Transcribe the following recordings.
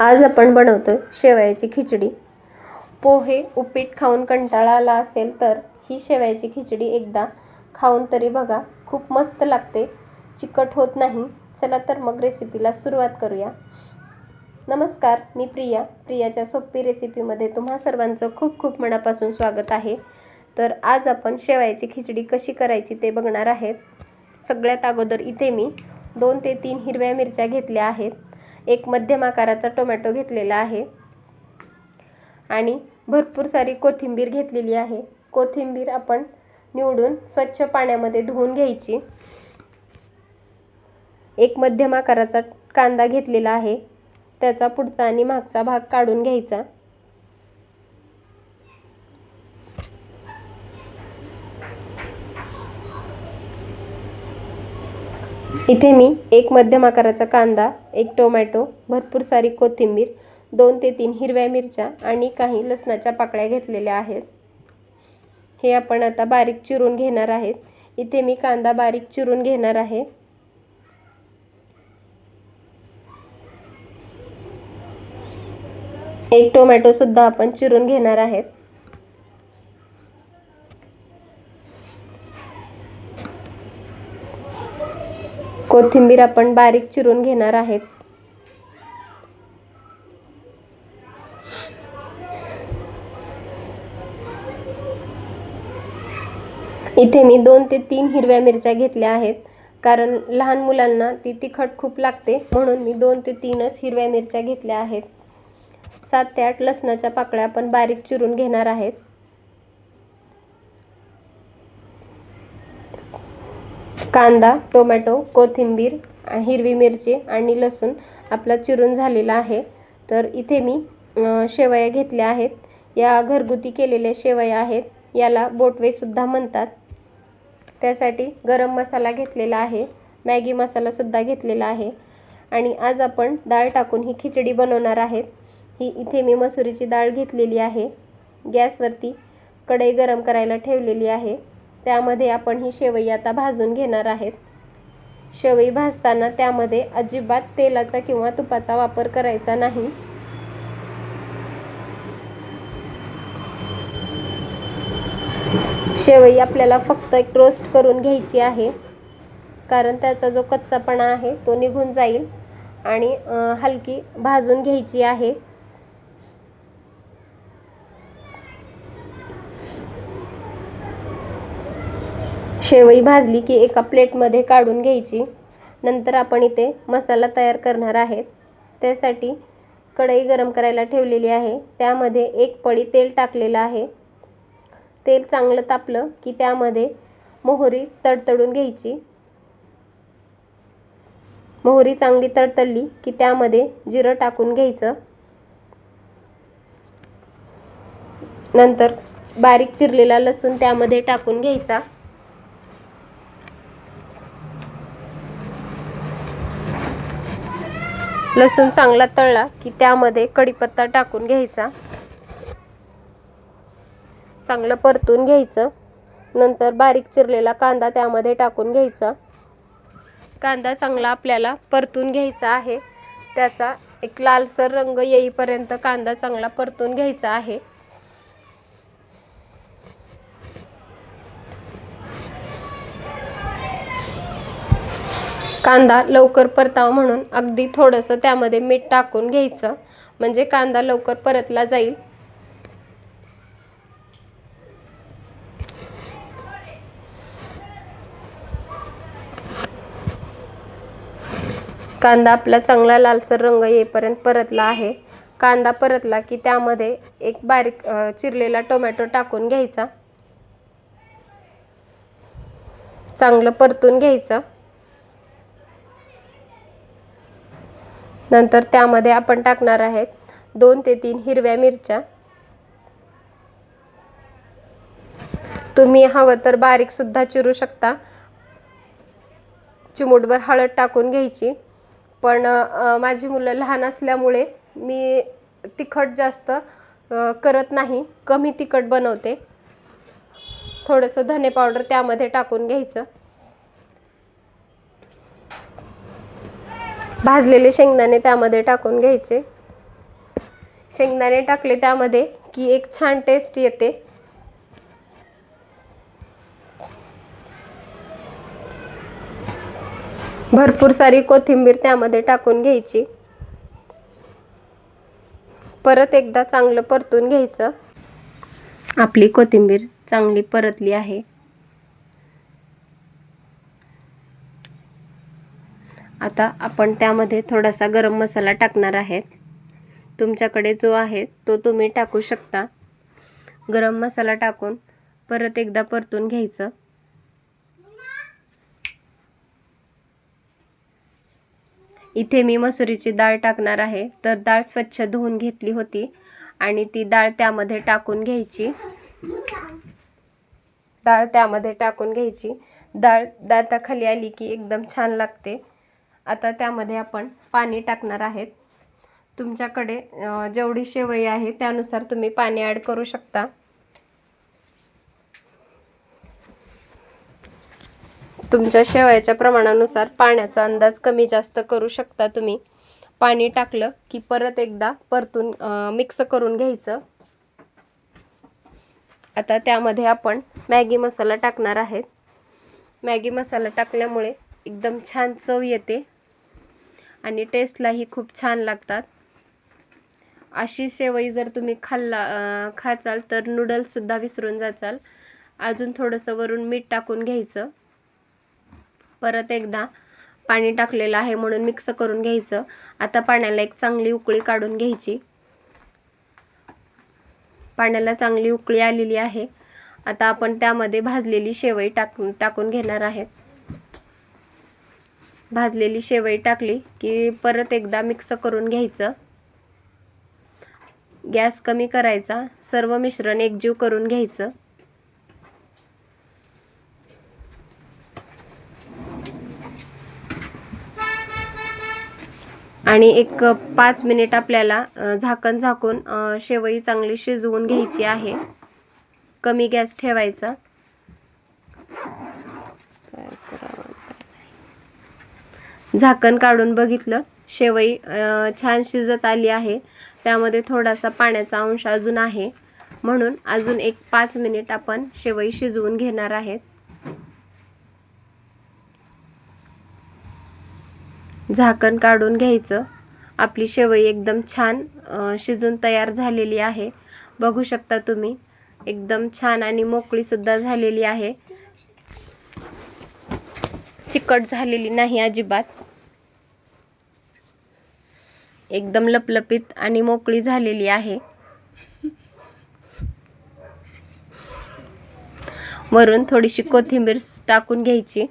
आज आपण बनवतोय शेवयाची खिचडी. पोहे उपीट खाऊन कंटाळा आला असेल तर ही शेवयाची खिचडी एकदा खाऊन तरी बघा खूप मस्त लागते. चिकट होत नाही. चला तर मग रेसिपीला सुरुवात करूया. नमस्कार मी प्रिया. प्रियाच्या सोपी रेसिपीमध्ये तुम्हा सर्वांचं खूप खूप मनापासून स्वागत आहे. तर आज आपण शेवयाची खिचडी कशी करायची ते बघणार आहेत. सगळ्यात अगोदर इथे मी दोन ते तीन हिरव्या मिरच्या घेतल्या आहेत. एक मध्यम आकाराचा टोमॅटो घेतलेला आहे. आणि भरपूर सारी कोथिंबीर घेतलेली आहे. कोथिंबीर आपण निवडून स्वच्छ पाण्यामध्ये धुवून घ्यायची. एक मध्यम आकाराचा कांदा घेतलेला आहे. त्याचा पुढचा आणि मागचा भाग काढून घ्यायचा. इथे मी एक मध्यम आकाराचा कांदा एक टोमॅटो भरपूर सारी कोथिंबीर दोन ते तीन हिरव्या मिरच्या आणि काही लसणाच्या पाकळ्या घेतलेल्या आहेत. हे आपण आता बारीक चिरून घेणार आहेत. इथे मी कांदा बारीक चिरून घेणार आहे. एक टोमॅटोसुद्धा आपण चिरून घेणार आहेत. कोथिंबीर आपण बारीक चिरून घेणार आहेत. इथे मी दोन ते तीन हिरव्या मिरच्या घेतल्या आहेत. कारण लहान मुलांना ती तिखट खूप लागते म्हणून मी दोन ते तीनच हिरव्या मिरच्या घेतल्या आहेत. सात ते आठ लसणाच्या पाकळ्या आपण बारीक चिरून घेणार आहेत. कांदा टोमॅटो कोथिंबीर हिरवी मिरची आणि लसूण आपला चिरून झालेला आहे. तर इथे मी शेवया घेतल्या आहेत. या घरगुती केलेल्या शेवया आहेत. याला बोटवेसुद्धा म्हणतात. त्यासाठी गरम मसाला घेतलेला आहे. मॅगी मसालासुद्धा घेतलेला आहे. आणि आज आपण डाळ टाकून ही खिचडी बनवणार आहेत ही इथे मी मसुरीची डाळ घेतलेली आहे. गॅसवरती कढई गरम करायला ठेवलेली आहे. त्यामध्ये आपण ही शेवई आता भाजून घेणार आहेत. शेवई भाजताना त्यामध्ये अजिबात तेलाचा किंवा तुपाचा वापर करायचा नाही. शेवई आपल्याला फक्त एक रोस्ट करून घ्यायची आहे. कारण त्याचा जो कच्चापणा आहे तो निघून जाईल आणि हलकी भाजून घ्यायची आहे. शेवई भाजली की एका प्लेटमध्ये काढून घ्यायची. नंतर आपण इथे मसाला तयार करणार आहेत. त्यासाठी कढई गरम करायला ठेवलेली आहे. त्यामध्ये एक पळी तेल टाकलेलं आहे. तेल चांगलं तापलं की त्यामध्ये मोहरी तडतडून घ्यायची. मोहरी चांगली तडतडली की त्यामध्ये जिरं टाकून घ्यायचं. नंतर बारीक चिरलेला लसूण त्यामध्ये टाकून घ्यायचा. लसूण चांगला तळला की त्यामध्ये कढीपत्ता टाकून घ्यायचा. चांगलं परतून घ्यायचं. नंतर बारीक चिरलेला कांदा त्यामध्ये टाकून घ्यायचा. कांदा चांगला आपल्याला परतून घ्यायचा आहे. त्याचा एक लालसर रंग येईपर्यंत कांदा चांगला परतून घ्यायचा आहे. कांदा लवकर परतावा म्हणून अगदी थोडंसं त्यामध्ये मीठ टाकून घ्यायचं. म्हणजे कांदा लवकर परतला जाईल. कांदा आपला चांगला लालसर रंग येईपर्यंत परतला आहे. कांदा परतला की त्यामध्ये एक बारीक चिरलेला टोमॅटो टाकून घ्यायचा. चांगलं परतून घ्यायचं. नंतर त्यामध्ये आपण टाकणार आहेत दोन ते तीन हिरव्या मिरच्या. तुम्ही हवं तर बारीकसुद्धा चिरू शकता. चिमूटभर हळद टाकून घ्यायची. पण माझी मुलं लहान असल्यामुळे मी तिखट जास्त करत नाही. कमी तिखट बनवते. थोडंसं धने पावडर त्यामध्ये टाकून घ्यायचं. भाजलेले शेंगदाणे त्यामध्ये टाकून घ्यायचे. शेंगदाणे टाकले त्यामध्ये की एक छान टेस्ट येते. भरपूर सारी कोथिंबीर त्यामध्ये टाकून घ्यायची. परत एकदा चांगलं परतून घ्यायचं. आपली कोथिंबीर चांगली परतली आहे. आता आपण त्यामध्ये थोडासा गरम मसाला टाकणार आहेत. तुमच्याकडे जो आहे तो तुम्ही टाकू शकता. गरम मसाला टाकून परत एकदा परतून घ्यायचं. इथे मी मसुरीची डाळ टाकणार आहे. तर डाळ स्वच्छ धुवून घेतली होती आणि ती डाळ त्यामध्ये टाकून घ्यायची. डाळ त्यामध्ये टाकून घ्यायची. डाळ दाताखाली आली की एकदम छान लागते. आता त्यामध्ये आपण पाणी टाकणार आहेत. तुमच्याकडे जेवढी शेवई आहे त्यानुसार तुम्ही पाणी ॲड करू शकता. तुमच्या शेवयाच्या प्रमाणानुसार पाण्याचा अंदाज कमी जास्त करू शकता तुम्ही. पाणी टाकलं की परत एकदा परतून मिक्स करून घ्यायचं. आता त्यामध्ये आपण मॅगी मसाला टाकणार आहेत. मॅगी मसाला टाकल्यामुळे एकदम छान चव येते. आणि टेस्टलाही खूप छान लागतात. अशी शेवई जर तुम्ही खाल्ला खाचाल तर नूडल्ससुद्धा विसरून जाचाल. अजून थोडंसं वरून मीठ टाकून घ्यायचं. परत एकदा पाणी टाकलेलं आहे म्हणून मिक्स करून घ्यायचं. आता पाण्याला एक चांगली उकळी काढून घ्यायची. पाण्याला चांगली उकळी आलेली आहे. आता आपण त्यामध्ये भाजलेली शेवई टाकून टाकून घेणार आहेत. भाजलेली शेवई टाकली की परत एकदा मिक्स करून घ्यायचं. गॅस कमी करायचा. सर्व मिश्रण एकजीव करून घ्यायचं. आणि एक पाच मिनिट आपल्याला झाकण झाकून शेवई चांगली शिजवून घ्यायची आहे. कमी गॅस ठेवायचा काय करावं आता नाही. झाकण काढून बघितलं. शेवई छान शिजत आली आहे. त्यामध्ये थोडासा पाण्याचा अंश अजून आहे. म्हणून अजून एक पाच मिनिट आपण शेवई शिजवून घेणार आहेत. झाकण काढून घ्यायचं. आपली शेवई एकदम छान शिजून तयार झालेली आहे. बघू शकता तुम्ही एकदम छान आणि मोकळीसुद्धा झालेली आहे. चिकट झालेली नाही अजिबात. एकदम लपलपीत आणि मोकळी झालेली आहे. वरून थोडीशी कोथिंबीर टाकून घ्यायची.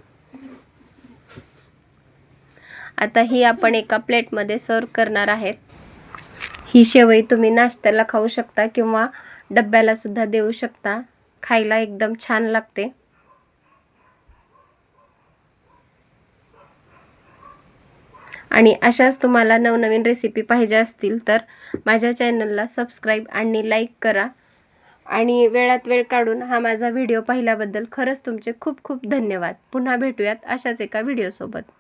आता ही आपण एका प्लेटमध्ये सर्व करणार आहेत. ही शेवई तुम्ही नाश्त्याला खाऊ शकता किंवा डब्याला सुद्धा देऊ शकता. खायला एकदम छान लागते. आणि अशाच तुम्हाला नवनवीन रेसिपी पाहिजे असतील तर माझ्या चॅनलला सबस्क्राईब आणि लाईक करा. आणि वेळात वेळ काढून हा माझा व्हिडिओ पाहिल्याबद्दल खरंच तुमचे खूप खूप धन्यवाद. पुन्हा भेटूयात अशाच एका व्हिडिओसोबत